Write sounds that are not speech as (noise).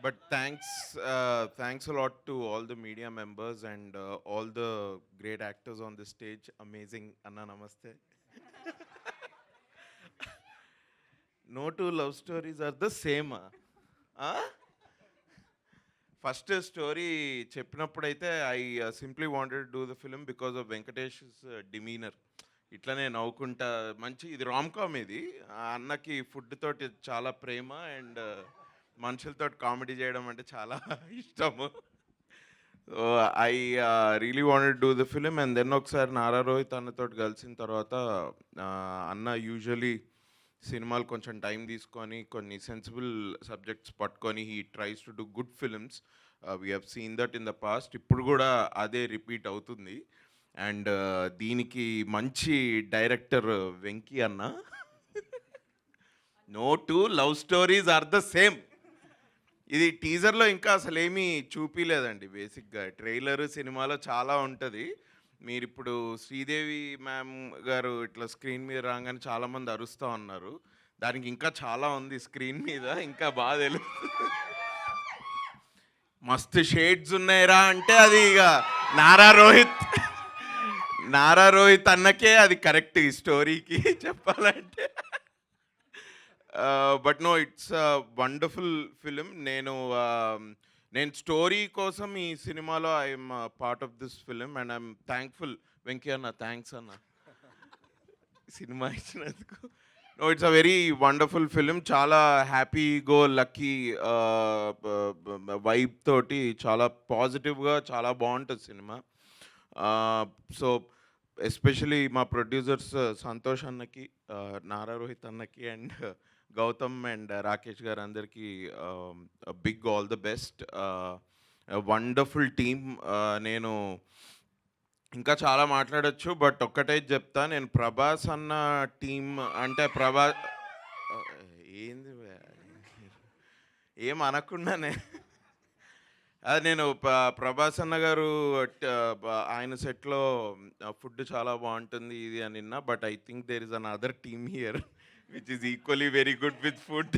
But thanks thanks lot to all the media members and all the great actors on the stage amazing అన్న నమస్తే no two love stories are the same first story చెప్పినప్పుడైతే I simply wanted do the film because of Venkatesh demeanour ఇట్లనే నేను నవ్వుకుంటా మంచి ఇది rom com ఇది అన్నకి food తోటి చాలా ప్రేమ అండ్ మనుషులతో కామెడీ చేయడం అంటే చాలా (laughs) ఇష్టము. I really wanted do the film and then ఒకసారి నారా రోహిత్ అన్నతో కలిసిన తర్వాత uh, అన్న యూజువలీ సినిమాలు కొంచెం టైం తీసుకొని కొన్ని సెన్సిబుల్ సబ్జెక్ట్స్ పట్టుకొని he tries to do good films we have seen that in the past ఇప్పుడు కూడా అదే రిపీట్ అవుతుంది. అండ్ uh, దీనికి మంచి డైరెక్టర్ వెంకీ అన్న. No two love stories are the same ఇది టీజర్లో ఇంకా అసలు ఏమీ చూపిలేదండి బేసిక్గా. ట్రైలర్ సినిమాలో చాలా ఉంటుంది. మీరు ఇప్పుడు శ్రీదేవి మ్యామ్ గారు ఇట్లా స్క్రీన్ మీద రాగానే చాలామంది అరుస్తూ ఉన్నారు. దానికి ఇంకా చాలా ఉంది స్క్రీన్ మీద ఇంకా బాగా తెలుస్తుంది మస్తు షేడ్స్ ఉన్నాయిరా అంటే అది ఇక నారా రోహిత్ నారా రోహిత్ అన్నకే అది కరెక్ట్ ఈ స్టోరీకి చెప్పాలంటే. But no it's wonderful film. నేను నేను స్టోరీ కోసం ఈ సినిమాలో I'm part of this film and I'm thankful Venkayya అన్న థ్యాంక్స్ అన్న. సినిమా ఇచ్చినందుకు. No it's a very wonderful film. చాలా హ్యాపీ గో లక్కీ వైబ్ తోటి చాలా పాజిటివ్గా చాలా బాగుంటుంది సినిమా. సో ఎస్పెషలీ మా ప్రొడ్యూసర్స్ సంతోష్ అన్నకి నారా రోహిత్ అన్నకి అండ్ గౌతమ్ అండ్ రాకేష్ గారు అందరికీ big all the best. Wonderful team. నేను ఇంకా చాలా మాట్లాడొచ్చు బట్ ఒక్కటే చెప్తా నేను ప్రభాస్ అన్న టీం అంటే ప్రభా ఏంది ఏం అనకుండానే అది నేను ప్రభాస్ అన్న గారు ఆయన సెట్లో ఫుడ్ చాలా బాగుంటుంది ఇది అని విన్నా but I think there is an other team here (laughs) which is equally very good with food.